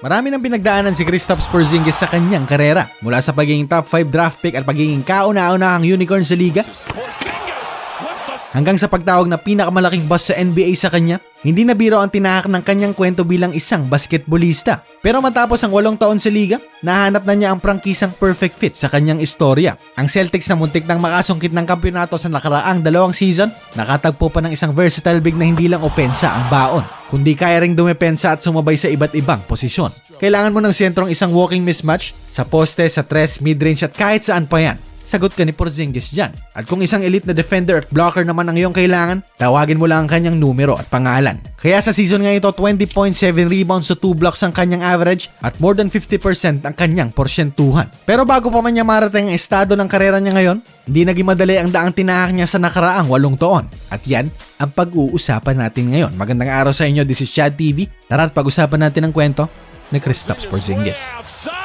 Marami nang pinagdaanan si Kristaps Porzingis sa kanyang karera. Mula sa pagiging top 5 draft pick at pagiging kauna-unahang unicorn sa liga hanggang sa pagtawag na pinakamalaking bust sa NBA sa kanya, hindi na biro ang tinahak ng kanyang kwento bilang isang basketbolista. Pero matapos ang walong taon sa liga, nahanap na niya ang prangkisang perfect fit sa kanyang istorya. Ang Celtics na muntik nang makasungkit ng kampiyonato sa nakaraang dalawang season, nakatagpo pa ng isang versatile big na hindi lang opensa ang baon, kundi kaya ring dumepensa at sumabay sa iba't ibang posisyon. Kailangan mo ng sentrong isang walking mismatch sa poste, sa tres, midrange at kahit saan pa yan sagot ka ni Porzingis dyan. At kung isang elite na defender at blocker naman ang iyong kailangan, tawagin mo lang ang kanyang numero at pangalan. Kaya sa season nga ito, 20.7 rebounds sa 2 blocks ang kanyang average at more than 50% ang kanyang porsyentuhan. Pero bago pa man niya marating ang estado ng karera niya ngayon, hindi naging madali ang daang tinahak niya sa nakaraang walong taon. At yan ang pag-uusapan natin ngayon. Magandang araw sa inyo, this is Chad TV. Tara at pag-usapan natin ang kwento ni Kristaps Porzingis. Outside,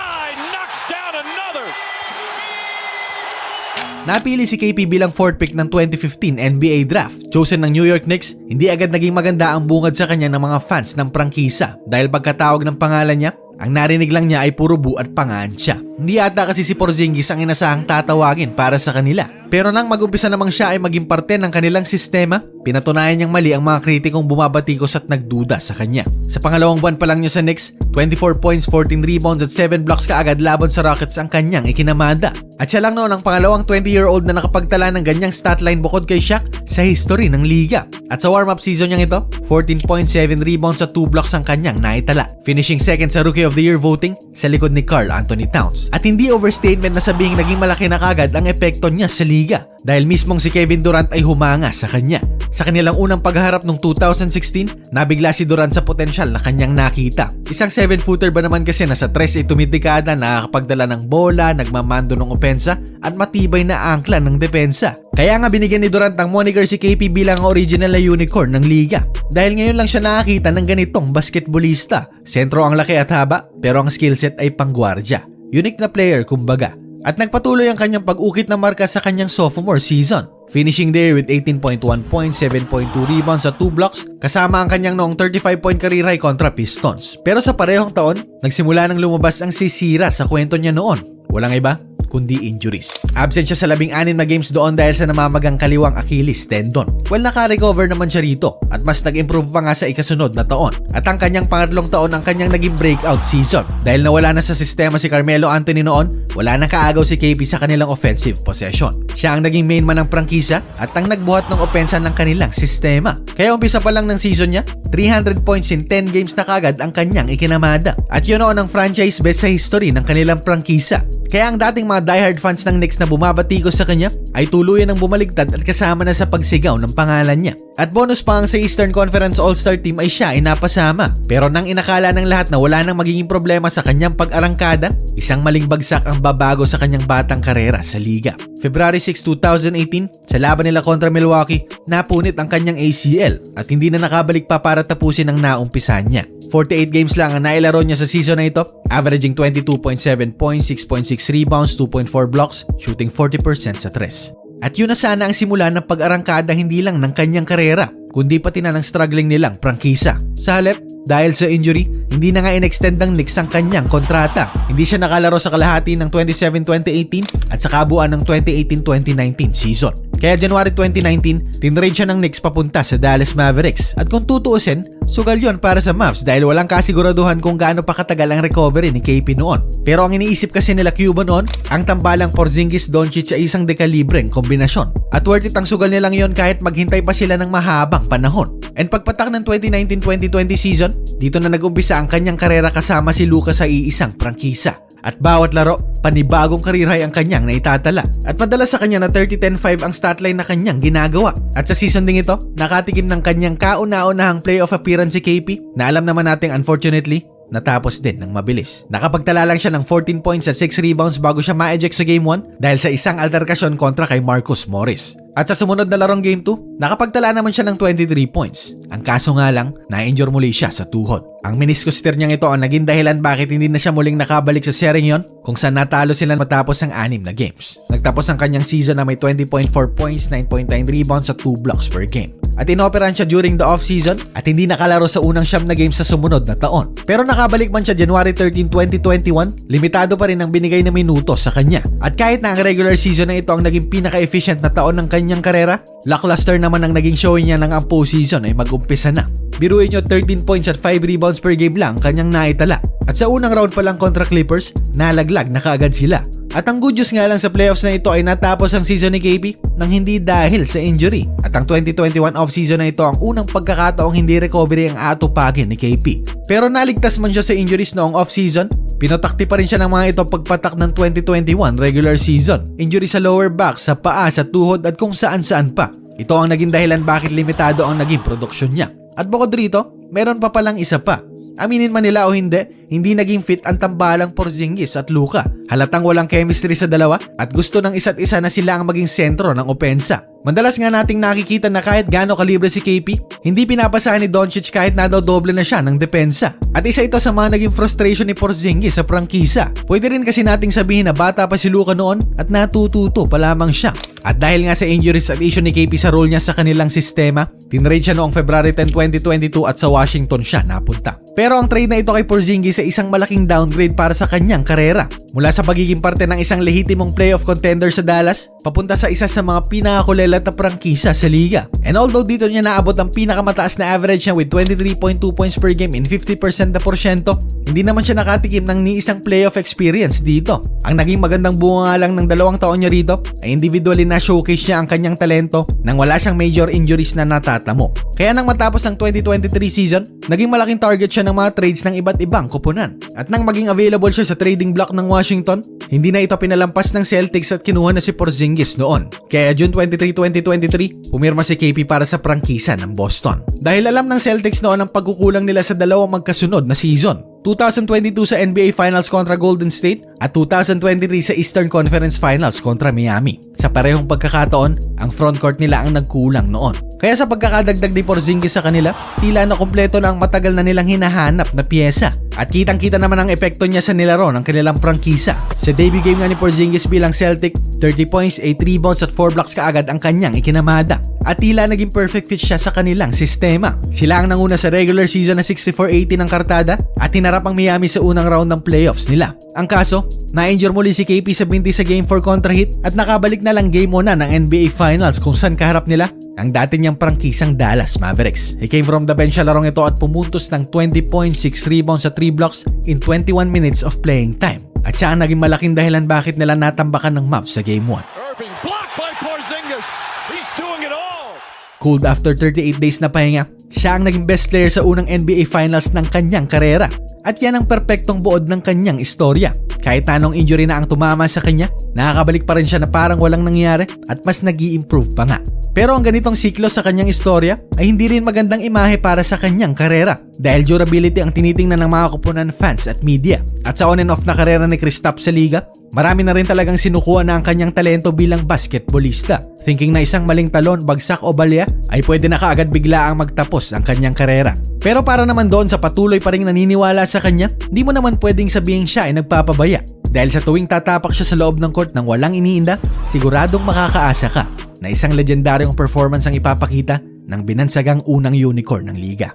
Napili si KP bilang fourth pick ng 2015 NBA Draft. Chosen ng New York Knicks, hindi agad naging maganda ang bungad sa kanya ng mga fans ng prangkisa dahil pagkatawag ng pangalan niya, ang narinig lang niya ay puro bu at pangansya. Hindi ata kasi si Porzingis ang inasahang tatawagin para sa kanila. Pero nang magumpisa namang siya ay maging parte ng kanilang sistema, pinatunayan niyang mali ang mga kritikong bumabatikos at nagduda sa kanya. Sa pangalawang buwan pa lang niya sa Knicks, 24 points, 14 rebounds at 7 blocks kaagad laban sa Rockets ang kanyang ikinamada. At siya lang noon ang pangalawang 20-year-old na nakapagtala ng ganyang statline bukod kay Shaq sa history ng liga. At sa warm-up season niyang ito, 14.7 rebounds at 2 blocks ang kanyang naitala. Finishing second sa Rookie of the Year voting sa likod ni Carl Anthony Towns. At hindi overstatement na sabihing naging malaki na kagad ang epekto niya sa liga dahil mismong si Kevin Durant ay humanga sa kanya. Sa kanilang unang pagharap noong 2016, nabigla si Durant sa potensyal na kanyang nakita. Isang 7-footer ba naman kasi na sa tres ay tumitikada, nakakapagdala ng bola, nagmamando ng opensa, at matibay na angkla ng depensa. Kaya nga binigyan ni Durant ang moniker si KP bilang ang original na unicorn ng liga. Dahil ngayon lang siya nakakita ng ganitong basketbolista. Sentro ang laki at haba, pero ang skillset ay panggwardya. Unique na player kumbaga. At nagpatuloy ang kanyang pag-ukit na marka sa kanyang sophomore season. Finishing there with 18.1 points, 7.2 rebounds at 2 blocks kasama ang kanyang noong 35-point career high kontra Pistons. Pero sa parehong taon, nagsimula nang lumabas ang sisira sa kwento niya noon. Walang iba, kundi injuries. Absent siya sa labing anim na games doon dahil sa namamagang kaliwang Achilles tendon. Well, naka-recover naman siya rito at mas nag-improve pa nga sa ikasunod na taon. At ang kanyang pangatlong taon ang kanyang naging breakout season. Dahil nawala na sa sistema si Carmelo Anthony noon, wala nang kaagaw si KP sa kanilang offensive possession. Siya ang naging main man ng prangkisa at ang nagbuhat ng opensa ng kanilang sistema. Kaya umpisa pa lang ng season niya, 300 points in 10 games na kagad ang kanyang ikinamada. At yun noon ang franchise best sa history ng kanilang prangkisa. Kaya ang dating mga diehard fans ng Knicks na bumabatikos sa kanya ay tuluyan ng bumaligtad at kasama na sa pagsigaw ng pangalan niya. At bonus pa ang sa Eastern Conference All-Star Team ay siya ay napasama. Pero nang inakala ng lahat na wala nang magiging problema sa kanyang pag-arangkada, isang maling bagsak ang babago sa kanyang batang karera sa liga. February 6, 2018, sa laban nila kontra Milwaukee, napunit ang kanyang ACL at hindi na nakabalik pa para tapusin ang naumpisan niya. 48 games lang ang nailaro niya sa season na ito, averaging 22.7 points, 6.6 rebounds, 2.4 blocks, shooting 40% sa tres. At yun na sana ang simula ng pag-arangkada hindi lang ng kanyang karera, kundi pati na ng struggling nilang prangkisa. Sa halip, dahil sa injury, hindi na nga in-extend ng Knicks ang kanyang kontrata. Hindi siya nakalaro sa kalahati ng 27-2018 at sa kabuuan ng 2018-2019 season. Kaya January 2019, tinrade siya ng Knicks papunta sa Dallas Mavericks. At kung tutuusin, sugal yon para sa Mavs dahil walang kasiguraduhan kung gaano pa katagal ang recovery ni KP noon. Pero ang iniisip kasi nila Cuba noon, ang tambalang Porzingis Doncic ay isang dekalibreng kombinasyon. At worth it ang sugal nilang yon kahit maghintay pa sila ng mahabang panahon. And pagpatak ng 2019-2020 season, dito na nag-umpisa ang kanyang karera kasama si Lucas sa iisang prangkisa. At bawat laro, panibagong high ang kanyang naitatala. At madalas sa kanya na 30-10-5 ang statline na kanyang ginagawa. At sa season ding ito, nakatikim ng kanyang kauna-unahang playoff appearance si KP na alam naman nating unfortunately, natapos din ng mabilis. Nakapagtala lang siya ng 14 points at 6 rebounds bago siya ma-eject sa Game 1 dahil sa isang alterkasyon kontra kay Marcus Morris. At sa sumunod na larong Game 2, nakapagtala naman siya ng 23 points. Ang kaso nga lang, na-injure muli siya sa tuhod. Ang meniscus tear niyang ito ang naging dahilan bakit hindi na siya muling nakabalik sa seryeng yon kung saan natalo sila matapos ang anim na games. Nagtapos ang kanyang season na may 20.4 points, 9.9 rebounds at 2 blocks per game. At inoperan siya during the off-season at hindi nakalaro sa unang siyam na games sa sumunod na taon. Pero nakabalik man siya January 13, 2021, limitado pa rin ang binigay na minuto sa kanya. At kahit na ang regular season na ito ang naging pinaka-efficient na taon ng kanyang karera, lackluster naman ang naging showing niya ng ang postseason ay mag-umpisa na. Biruin nyo 13 points at 5 rebounds per game lang kanyang naitala. At sa unang round pa lang kontra Clippers, nalaglag na kaagad sila. At ang good news nga lang sa playoffs na ito ay natapos ang season ni KP nang hindi dahil sa injury. At ang 2021 off-season na ito ang unang pagkakataong hindi recovery ang atupagin ni KP. Pero naligtas man siya sa injuries noong off-season, pinotakti pa rin siya ng mga ito pagpatak ng 2021 regular season. Injury sa lower back, sa paa, sa tuhod at kung saan-saan pa. Ito ang naging dahilan bakit limitado ang naging produksyon niya. At bukod rito, meron pa palang isa pa. Aminin man nila o hindi, hindi naging fit ang tambalang Porzingis at Luka. Halatang walang chemistry sa dalawa at gusto ng isa't isa na sila ang maging sentro ng opensa. Mandalas nga nating nakikita na kahit gaano kalibre si KP, hindi pinapasahan ni Doncic kahit na daw doble na siya ng depensa. At isa ito sa mga naging frustration ni Porzingis sa prangkisa. Pwede rin kasi nating sabihin na bata pa si Luka noon at natututo pa lamang siya. At dahil nga sa injuries at issue ni KP sa role niya sa kanilang sistema, tinrade siya noong February 10, 2022 at sa Washington siya napunta. Pero ang trade na ito kay Porzingis ay isang malaking downgrade para sa kanyang karera. Mula sa pagiging parte ng isang lehitimong playoff contender sa Dallas, papunta sa isa sa mga pinakakulelat na prangkisa sa liga. And although dito niya naabot ang pinakamataas na average niya with 23.2 points per game in 50% na porsyento, hindi naman siya nakatikim ng ni isang playoff experience dito. Ang naging magandang bunga nga lang ng dalawang taon niya rito ay individually na showcase niya ang kanyang talento nang wala siyang major injuries na natatamo. Kaya nang matapos ang 2023 season, naging malaking target siya ng mga trades ng iba't ibang kupunan. At nang maging available siya sa trading block ng Washington, hindi na ito pinalampas ng Celtics at kinuha na si Porzingis noon. Kaya June 23, 2023, pumirma si KP para sa prangkisa ng Boston. Dahil alam ng Celtics noon ang pagkukulang nila sa dalawang magkasunod na season. 2022 sa NBA Finals kontra Golden State at 2023 sa Eastern Conference Finals kontra Miami. Sa parehong pagkakataon, ang frontcourt nila ang nagkulang noon. Kaya sa pagkakadagdag ni Porzingis sa kanila, tila na kumpleto na ang matagal na nilang hinahanap na piyesa. At kitang-kita naman ang epekto niya sa nilaro ng kanilang prangkisa. Sa debut game nga ni Porzingis bilang Celtic, 30 points, 8 rebounds at 4 blocks kaagad ang kanyang ikinamada. At tila naging perfect fit siya sa kanilang sistema. Sila ang nanguna sa regular season na 64-80 ng kartada at hinarap ang Miami sa unang round ng playoffs nila. Ang kaso, na-injure muli si KP sa binti sa Game 4 kontra Heat at nakabalik na lang Game 1 na ng NBA Finals kung saan kaharap nila ang dati niyang prangkisang Dallas Mavericks. He came from the bench sa larong ito at pumuntos ng 20 points, 6 rebounds at 3 blocks in 21 minutes of playing time. At siya ang naging malaking dahilan bakit nila natambakan ng Mavs sa Game 1. Irving blocked by Porzingis. He's doing it all. Cooled after 38 days na pahinga, siya ang naging best player sa unang NBA Finals ng kanyang karera. At yan ang perpektong buod ng kanyang istorya. Kahit anong injury na ang tumama sa kanya, nakakabalik pa rin siya na parang walang nangyari at mas nag improve pa nga. Pero ang ganitong siklo sa kanyang istorya ay hindi rin magandang imahe para sa kanyang karera dahil durability ang tinitingnan ng mga kupunan fans at media. At sa on and off na karera ni Kristaps sa liga, marami na rin talagang sinukuha na ang kanyang talento bilang basketballista. Thinking na isang maling talon, bagsak o balya ay pwede na kaagad bigla ang magtapos ang kanyang karera. Pero para naman doon sa patuloy pa rin naniniwala sa kanya, di mo naman pwedeng sabihin siya ay nagpapabaya. Dahil sa tuwing tatapak siya sa loob ng court ng walang iniinda, siguradong makakaasa ka na isang legendaryong performance ang ipapakita ng binansagang unang unicorn ng liga.